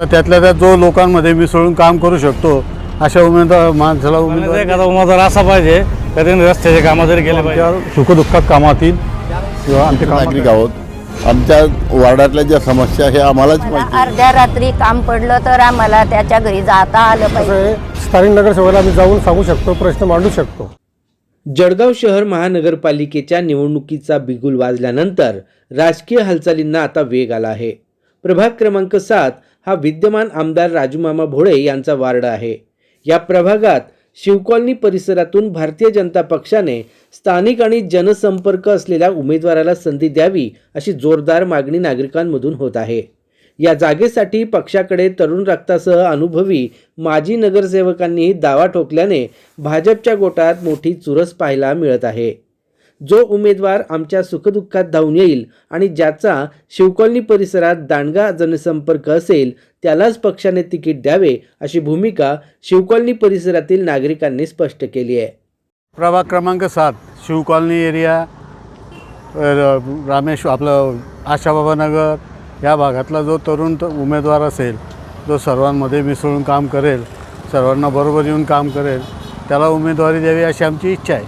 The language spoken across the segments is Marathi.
त्यातल्या त्यात जो लोकांमध्ये मिसळून काम करू शकतो अशा उमेदवार माणसाला उमेदवार एखादा उमेदवार असा पाहिजे का त्याने रस्त्याचे कामं जरी केले पाहिजे? सुखदुःखात कामात येईल किंवा आमच्या नागरिक आहोत. आमच्या वार्डातल्या ज्या समस्या हे आम्हालाच मला माहिती आहे. अर्ध्या रात्री काम पडलं तर आम्हाला त्याच्या घरी जाता आलं पाहिजे. स्थानिक नगरसेवकाला आम्ही जाऊन सांगू शकतो प्रश्न मांडू शकतो. जळगाव शहर महानगरपालिकेच्या निवडणुकीचा बिगुल वाजल्यानंतर राजकीय हालचालींना आता वेग आला आहे. प्रभाग क्रमांक सात हा विद्यमान आमदार राजूमामा भोळे यांचा वार्ड आहे. या प्रभागात शिवकॉलनी परिसरातून भारतीय जनता पक्षाने स्थानिक आणि जनसंपर्क असलेल्या उमेदवाराला संधी द्यावी अशी जोरदार मागणी नागरिकांमधून होत आहे. या जागेसाठी पक्षाकडे तरुण रक्तासह अनुभवी माजी नगरसेवकांनी दावा ठोकल्याने भाजपच्या गोटात मोठी चुरस पाहायला मिळत आहे. जो उमेदवार आमच्या सुखदुःखात धावून येईल आणि ज्याचा शिवकॉलनी परिसरात दांडगा जनसंपर्क असेल त्यालाच पक्षाने तिकीट द्यावे अशी भूमिका शिवकॉलनी परिसरातील नागरिकांनी स्पष्ट केली आहे. प्रभाग क्रमांक सात शिवकॉलनी एरिया रामेश्वर आपलं आशाबाबानगर या भागातला जो तरुण उमेदवार असेल जो सर्वांमध्ये मिसळून काम करेल सर्वांना बरोबर येऊन काम करेल त्याला उमेदवारी द्यावी अशी आमची इच्छा आहे.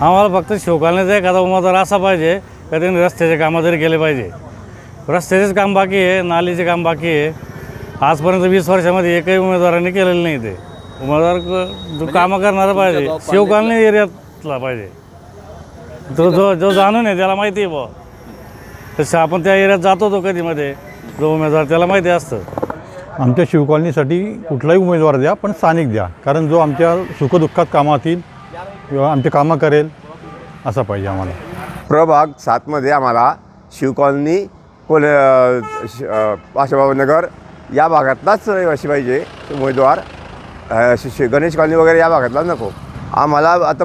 आम्हाला फक्त शिवकालण्याचा एखादा उमेदवार असा पाहिजे का त्याने रस्त्याचे कामं जरी केले पाहिजे. रस्त्याचेच काम बाकी आहे नालीचे काम बाकी आहे. आजपर्यंत वीस वर्षामध्ये एकही उमेदवारांनी केलेलं नाही ते. उमेदवार क- जो कामं करणारा पाहिजे शिवकालनी एरियातला पाहिजे. तो जो जो जाणून आहे त्याला माहिती आहे बुवा. तसं आपण त्या एरियात जातो तो कधीमध्ये जो उमेदवार त्याला माहिती असतं. आमच्या शिवकॉलनीसाठी कुठलाही उमेदवार द्या पण स्थानिक द्या. कारण जो आमच्या सुखदुःखात कामात येईल किंवा आमचे कामं करेल असा पाहिजे आम्हाला. प्रभाग सातमध्ये आम्हाला शिवकॉलनी कोल आशाबाबा नगर या भागातलाच रहिवासी पाहिजे उमेदवार. शि- गणेश कॉलनी वगैरे या भागातला नको. आम्हाला आता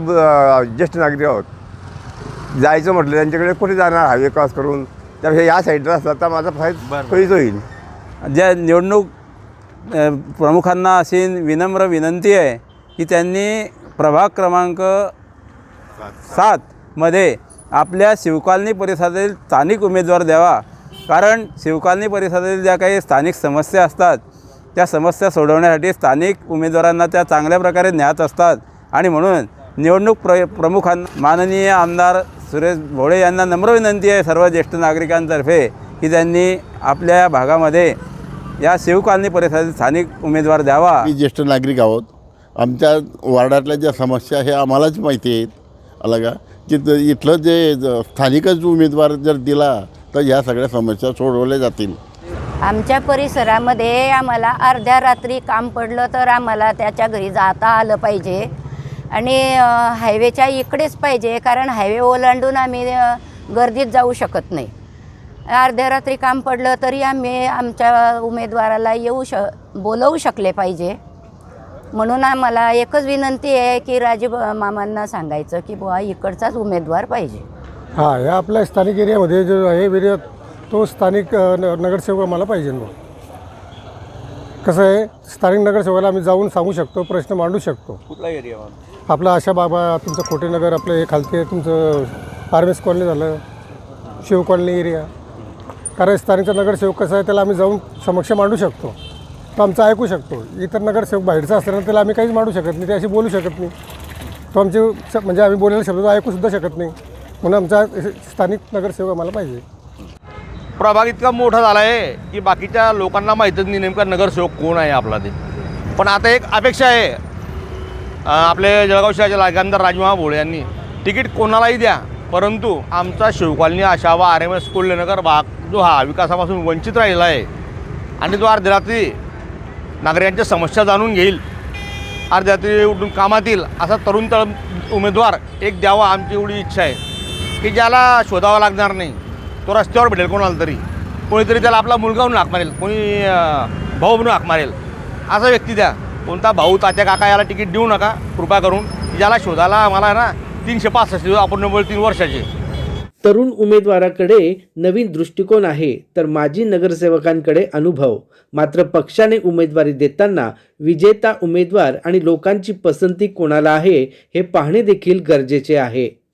ज्येष्ठ नागरिक आहोत. जायचं म्हटलं त्यांच्याकडे कुठे जाणार हायवे क्रॉस करून? त्यापेक्षा या साईडला असला तर माझा फायदा सोयीच होईल. ज्या निवडणूक प्रमुखांना अशी विनम्र विनंती आहे की त्यांनी प्रभाग क्रमांक सातमध्ये आपल्या शिवकालनी परिसरातील स्थानिक उमेदवार द्यावा. कारण शिवकालनी परिसरातील ज्या काही स्थानिक समस्या असतात त्या समस्या सोडवण्यासाठी स्थानिक उमेदवारांना त्या चांगल्या प्रकारे ज्ञात असतात. आणि म्हणून निवडणूक प्र प्रमुखांना माननीय आमदार सुरेश भोळे यांना नम्र विनंती आहे सर्व ज्येष्ठ नागरिकांतर्फे की त्यांनी आपल्या या भागामध्ये या शिवकालनी परिसरातील स्थानिक उमेदवार द्यावा. आम्ही ज्येष्ठ नागरिक आहोत. आमच्या वार्डातल्या ज्या समस्या हे आम्हालाच माहिती आहेत. अलगा की? इथलं जे स्थानिकच उमेदवार जर दिला तर ह्या सगळ्या समस्या सोडवल्या जातील. आमच्या परिसरामध्ये आम्हाला अर्ध्या रात्री काम पडलं तर आम्हाला त्याच्या घरी जाता आलं पाहिजे. आणि हायवेच्या इकडेच पाहिजे कारण हायवे ओलांडून आम्ही गर्दीत जाऊ शकत नाही. अर्ध्या रात्री काम पडलं तरी आम्ही आमच्या उमेदवाराला येऊ श बोलवू शकले पाहिजे. म्हणून आम्हाला एकच विनंती आहे की राजीव मामांना सांगायचं की बुवा इकडचाच उमेदवार पाहिजे. हां या आपल्या स्थानिक एरियामध्ये जो आहे एरिया तो स्थानिक न नगरसेवक आम्हाला पाहिजे बुवा. कसं आहे स्थानिक नगरसेवकाला आम्ही जाऊन सांगू शकतो प्रश्न मांडू शकतो. कुठला एरिया आपला आशा बाबा तुमचं खोटेनगर आपलं हे खालते तुमचं आर्मेस कॉलनी झालं शिव कॉलनी एरिया. कारण स्थानिकचा नगरसेवक कसा आहे त्याला आम्ही जाऊन समक्ष मांडू शकतो. तो आमचं ऐकू शकतो. इतर नगरसेवक बाहेरचा असल्यानं त्याला आम्ही काहीच मांडू शकत नाही ते अशी बोलू शकत नाही. तो आमचे स- म्हणजे आम्ही बोललेला शब्द तो ऐकूसुद्धा शकत नाही. म्हणून आमचा स्थानिक नगरसेवक आम्हाला पाहिजे. प्रभाग इतका मोठा झाला आहे की बाकीच्या लोकांना माहीतच नाही नेमका नगरसेवक कोण आहे आपला ते. पण आता एक अपेक्षा आहे. आपले जळगाव शहराचे आमदार राजमहा भोळे यांनी. तिकीट कोणालाही द्या परंतु आमचा शिवकॉलनी आशावा आर एम एस नगर भाग जो हा विकासापासून वंचित राहिला आहे. आणि जो अर्धरात्री रात्री नागरिकांच्या समस्या जाणून घेईल. अर्ध्या रात्री उठून कामात येईल असा तरुण तळ उमेदवार एक द्यावा आमची एवढी इच्छा आहे. की ज्याला शोधावा लागणार नाही तो रस्त्यावर भेटेल कोणाला तरी. कोणीतरी त्याला आपला मुलगा म्हणून हाक मारेल कोणी भाऊ म्हणून हाक मारेल. असा व्यक्ती द्या. कोणता भाऊ तात्या काका याला तिकीट देऊ नका कृपा करून. ज्याला शोधायला आम्हाला ना तीनशे पासष्ट दिवस आपण नव्वद तीन वर्षाचे. तरुण उमेदवाराकडे नवीन दृष्टिकोन आहे तर माजी नगरसेवकांकडे अनुभव. मात्र पक्षाने उमेदवारी देताना विजेता उमेदवार आणि लोकांची पसंती कोणाला आहे हे पाहणे देखील गरजेचे आहे.